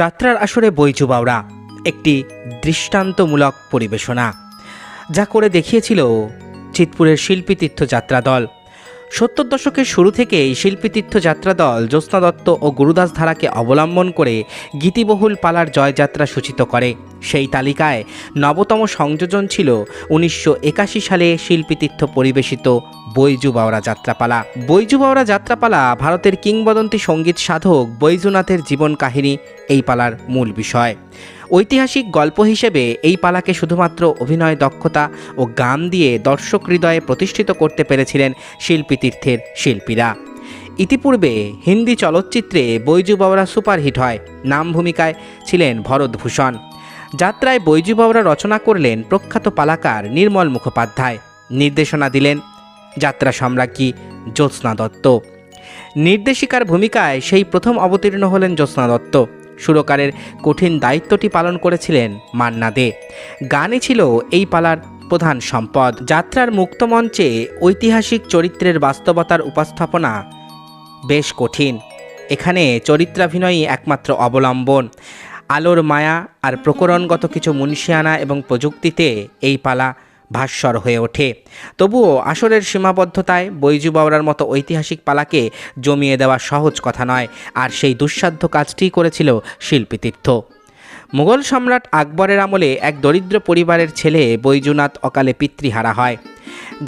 যাত্রার আসরে বইচু বাউরা একটি দৃষ্টান্তমূলক পরিবেশনা, যা করে দেখিয়েছিল চিতপুরের শিল্পী তীর্থযাত্রা দল। সত্তর দশকের শুরু থেকেই শিল্পী তীর্থযাত্রা দল জ্যোৎস্না দত্ত ও গুরুদাস ধারাকে অবলম্বন করে গীতিবহুল পালার জয়যাত্রা সূচিত করে। সেই তালিকায় নবতম সংযোজন ছিল উনিশশো একাশি সালে শিল্পীতীর্থ পরিবেশিত বৈজু বাওরা যাত্রাপালা। বৈজু বাওরা যাত্রাপালা ভারতের কিংবদন্তি সংগীত সাধক বৈজুনাথের জীবন কাহিনী এই পালার মূল বিষয়। ঐতিহাসিক গল্প হিসেবে এই পালাকে শুধুমাত্র অভিনয় দক্ষতা ও গান দিয়ে দর্শক হৃদয়ে প্রতিষ্ঠিত করতে পেরেছিলেন শিল্পীতীর্থের শিল্পীরা। ইতিপূর্বে হিন্দি চলচ্চিত্রে বৈজু বাবরা সুপারহিট হয়। নাম ভূমিকায় ছিলেন ভরতভূষণ যাত্রায় বৈজু বাবরা রচনা করলেন প্রখ্যাত পালাকার নির্মল মুখোপাধ্যায়। নির্দেশনা দিলেন, যাত্রা সম্রাজ্ঞী জ্যোৎস্না দত্ত। নির্দেশিকার ভূমিকায় সেই প্রথম অবতীর্ণ হলেন জ্যোৎস্না দত্ত। সুরকারের কঠিন দায়িত্বটি পালন করেছিলেন মান্না দে। গানই ছিল এই পালার প্রধান সম্পদ। যাত্রার মুক্তমঞ্চে ঐতিহাসিক চরিত্রের বাস্তবতার উপস্থাপনা বেশ কঠিন। এখানে চরিত্রাভিনয়ই একমাত্র অবলম্বন। আলোর মায়া আর প্রকরণগত কিছু মুন্সিয়ানা এবং প্রযুক্তিতে এই পালা ভাস্বর হয়ে ওঠে। তবুও আসরের সীমাবদ্ধতায় বৈজু বাওরার মতো ঐতিহাসিক পালাকে জমিয়ে দেওয়া সহজ কথা নয়, আর সেই দুঃসাধ্য কাজটিই করেছিল শিল্পীতীর্থ। মুঘল সম্রাট আকবরের আমলে এক দরিদ্র পরিবারের ছেলে বৈজুনাথ অকালে পিতৃহারা হয়।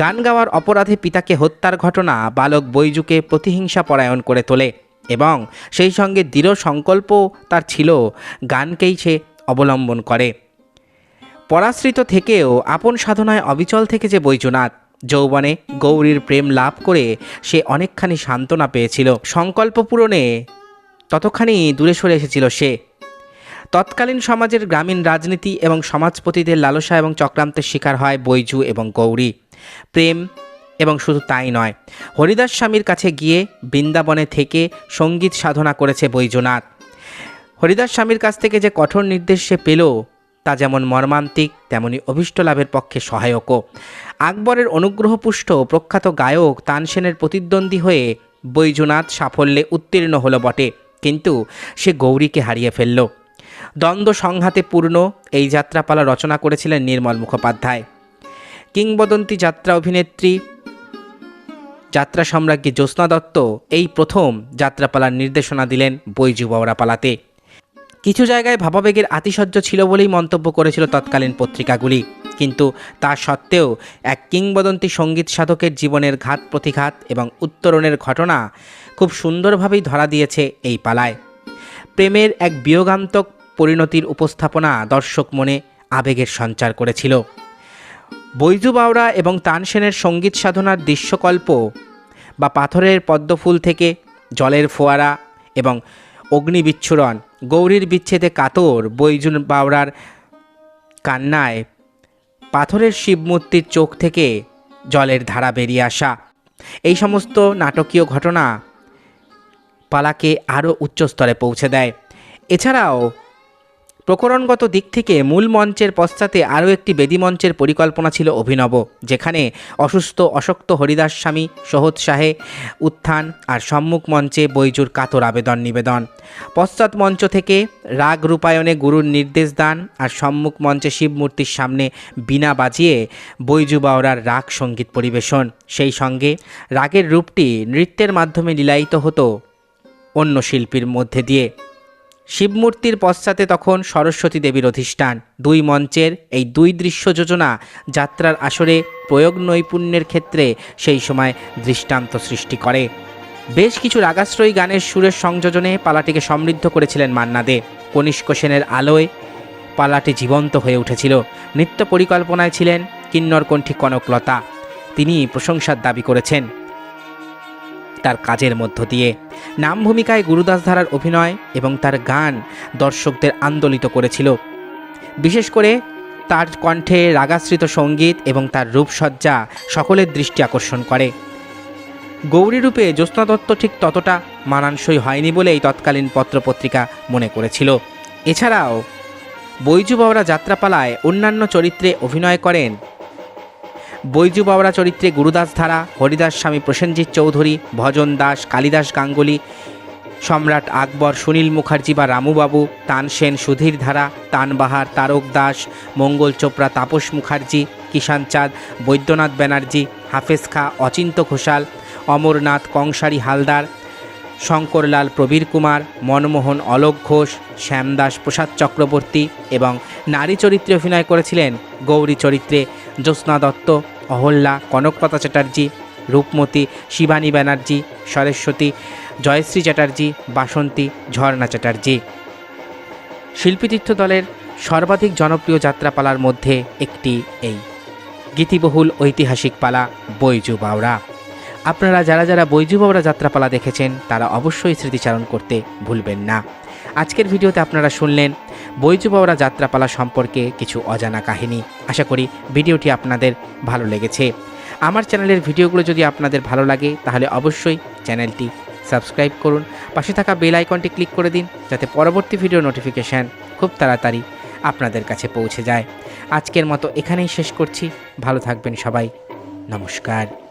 গান গাওয়ার অপরাধে পিতাকে হত্যার ঘটনা বালক বৈজুকে প্রতিহিংসা পরায়ণ করে তোলে। এবং সেই সঙ্গে দৃঢ় সংকল্প তার ছিল, গানকেই সে অবলম্বন করে। পরাশ্রিত থেকেও আপন সাধনায় অবিচল থেকে যে বৈজনাথ। যৌবনে গৌরীর প্রেম লাভ করে সে অনেকখানি সান্ত্বনা পেয়েছিল। সংকল্প পূরণে ততখানি দূরে সরে এসেছিল সে। তৎকালীন সমাজের গ্রামীণ রাজনীতি এবং সমাজপতিদের লালসা এবং চক্রান্তের শিকার হয় বৈজু এবং গৌরী। প্রেম এবং শুধু তাই নয়, হরিদাস স্বামীর কাছে গিয়ে বৃন্দাবনে থেকে সংগীত সাধনা করেছে বৈজনাথ। হরিদাস স্বামীর কাছ থেকে যে কঠোর নির্দেশ সে পেল, তা যেমন মর্মান্তিক, তেমনি অভিষ্ট লাভের পক্ষে সহায়কও। আকবরের অনুগ্রহপুষ্ট প্রখ্যাত গায়ক তানসেনের প্রতিদ্বন্দ্বী হয়ে বৈজনাথ সাফল্যে উত্তীর্ণ হলো বটে, কিন্তু সে গৌরীকে হারিয়ে ফেলল। দ্বন্দ্ব সংঘাতে পূর্ণ এই যাত্রাপালা রচনা করেছিলেন নির্মল মুখোপাধ্যায়। কিংবদন্তি যাত্রা অভিনেত্রী যাত্রা সম্রাজ্ঞী জ্যোৎস্না দত্ত এই প্রথম যাত্রাপালার নির্দেশনা দিলেন বৈজু বাওরা পালাতে। কিছু জায়গায় ভাবাবেগের আতিশয্য ছিল বলেই মন্তব্য করেছিল তৎকালীন পত্রিকাগুলি। কিন্তু তা সত্ত্বেও এক কিংবদন্তি সংগীত সাধকের জীবনের ঘাত প্রতিঘাত এবং উত্তরণের ঘটনা খুব সুন্দরভাবেই ধরা দিয়েছে এই পালায়। প্রেমের এক বিয়োগান্তক পরিণতির উপস্থাপনা দর্শক মনে আবেগের সঞ্চার করেছিল। বৈজু বাওরা এবং তানসেনের সংগীত সাধনার দৃশ্যকল্প বা পাথরের পদ্মফুল থেকে জলের ফোয়ারা এবং অগ্নিবিচ্ছুরণ, গৌরীর বিচ্ছেদে কাতর বৈজুন বাওরার কান্নায় পাথরের শিবমূর্তির চোখ থেকে জলের ধারা বেরিয়ে আসা। এই সমস্ত নাটকীয় ঘটনা পালাকে আরও উচ্চস্তরে পৌঁছে দেয়। এছাড়াও প্রকরণগত দিক থেকে মূল মঞ্চের পশ্চাতে আরও একটি বেদিমঞ্চের পরিকল্পনা ছিল অভিনব, যেখানে অসুস্থ, অশক্ত হরিদাস স্বামী সহজ শাহে, উত্থান আর সম্মুখ মঞ্চে বৈজুর কাতর আবেদন নিবেদন। পশ্চাৎ মঞ্চ থেকে রাগ রূপায়ণে গুরুর নির্দেশ দান আর সম্মুখ মঞ্চে শিবমূর্তির সামনে বিনা বাজিয়ে বৈজু বাওরার রাগ সংগীত পরিবেশন। সেই সঙ্গে রাগের রূপটি নৃত্যের মাধ্যমে লীলায়িত হতো অন্য শিল্পীর মধ্যে দিয়ে। শিবমূর্তির পশ্চাতে তখন সরস্বতী দেবীর অধিষ্ঠান। দুই মঞ্চের এই দুই দৃশ্য যোজনা যাত্রার আসরে প্রয়োগ নৈপুণ্যের ক্ষেত্রে সেই সময় দৃষ্টান্ত সৃষ্টি করে। বেশ কিছু রাগাশ্রয়ী গানের সুরের সংযোজনে পালাটিকে সমৃদ্ধ করেছিলেন মান্না দে। কনিষ্ক সেনের আলোয় পালাটি জীবন্ত হয়ে উঠেছিল। নৃত্য পরিকল্পনায় ছিলেন কিন্নরকণ্ঠী কনকলতা। তিনি প্রশংসার দাবি করেছেন। তার কাজের মধ্য দিয়ে। নাম ভূমিকায় গুরুদাস ধারার অভিনয় এবং তার গান দর্শকদের আন্দোলিত করেছিল। বিশেষ করে তার কণ্ঠে রাগাশ্রিত সংগীত এবং তার রূপসজ্জা সকলের দৃষ্টি আকর্ষণ করে। গৌরীরূপে জ্যোৎস্না দত্ত ঠিক ততটা মানানসই হয়নি বলেই তৎকালীন পত্রপত্রিকা মনে করেছিল। এছাড়াও বৈজু বাবরা যাত্রাপালায় অন্যান্য চরিত্রে অভিনয় করেন বৈজু বাবরা চরিত্রে গুরুদাস ধারা, হরিদাস স্বামী প্রসেনজিৎ চৌধুরী, ভজন দাস, কালিদাস গাঙ্গুলি, সম্রাট আকবর, সুনীল মুখার্জি বা রামুবাবু তানসেন সুধীর ধারা তানবাহার তারক দাস, মঙ্গল চোপড়া, তাপস মুখার্জি কিষান চাঁদ, বৈদ্যনাথ ব্যানার্জি, হাফেজ খা, অচিন্ত ঘোষাল, অমরনাথ কংসারী হালদার শঙ্করলাল প্রবীর কুমার, মনমোহন অলোক ঘোষ, শ্যামদাস প্রসাদ চক্রবর্তী এবং নারী চরিত্রে অভিনয় করেছিলেন গৌরী চরিত্রে জ্যোৎস্না দত্ত, অহল্যা কনকলতা চ্যাটার্জি, রূপমতী, শিবানী ব্যানার্জি, সরস্বতী, জয়শ্রী চ্যাটার্জি, বাসন্তী, ঝর্ণা চ্যাটার্জি। শিল্পীতীর্থ দলের সর্বাধিক জনপ্রিয় যাত্রাপালার মধ্যে একটি এই। গীতিবহুল ঐতিহাসিক পালা বৈজু বাওড়া আপনারা যারা যারা বৈজু বাওড়া যাত্রাপালা দেখেছেন, তারা অবশ্যই স্মৃতিচারণ করতে ভুলবেন না। আজকের ভিডিওতে আপনারা শুনলেন বৈজু বাওড়া যাত্রাপালা সম্পর্কে কিছু অজানা কাহিনী। আশা করি ভিডিওটি আপনাদের ভালো লেগেছে। আমার চ্যানেলের ভিডিওগুলো যদি আপনাদের ভালো লাগে, তাহলে অবশ্যই চ্যানেলটি সাবস্ক্রাইব করুন। পাশে থাকা বেল আইকনটি ক্লিক করে দিন, যাতে পরবর্তী ভিডিও নোটিফিকেশান খুব তাড়াতাড়ি আপনাদের কাছে পৌঁছে যায়। আজকের মতো এখানেই শেষ করছি। ভালো থাকবেন সবাই। নমস্কার।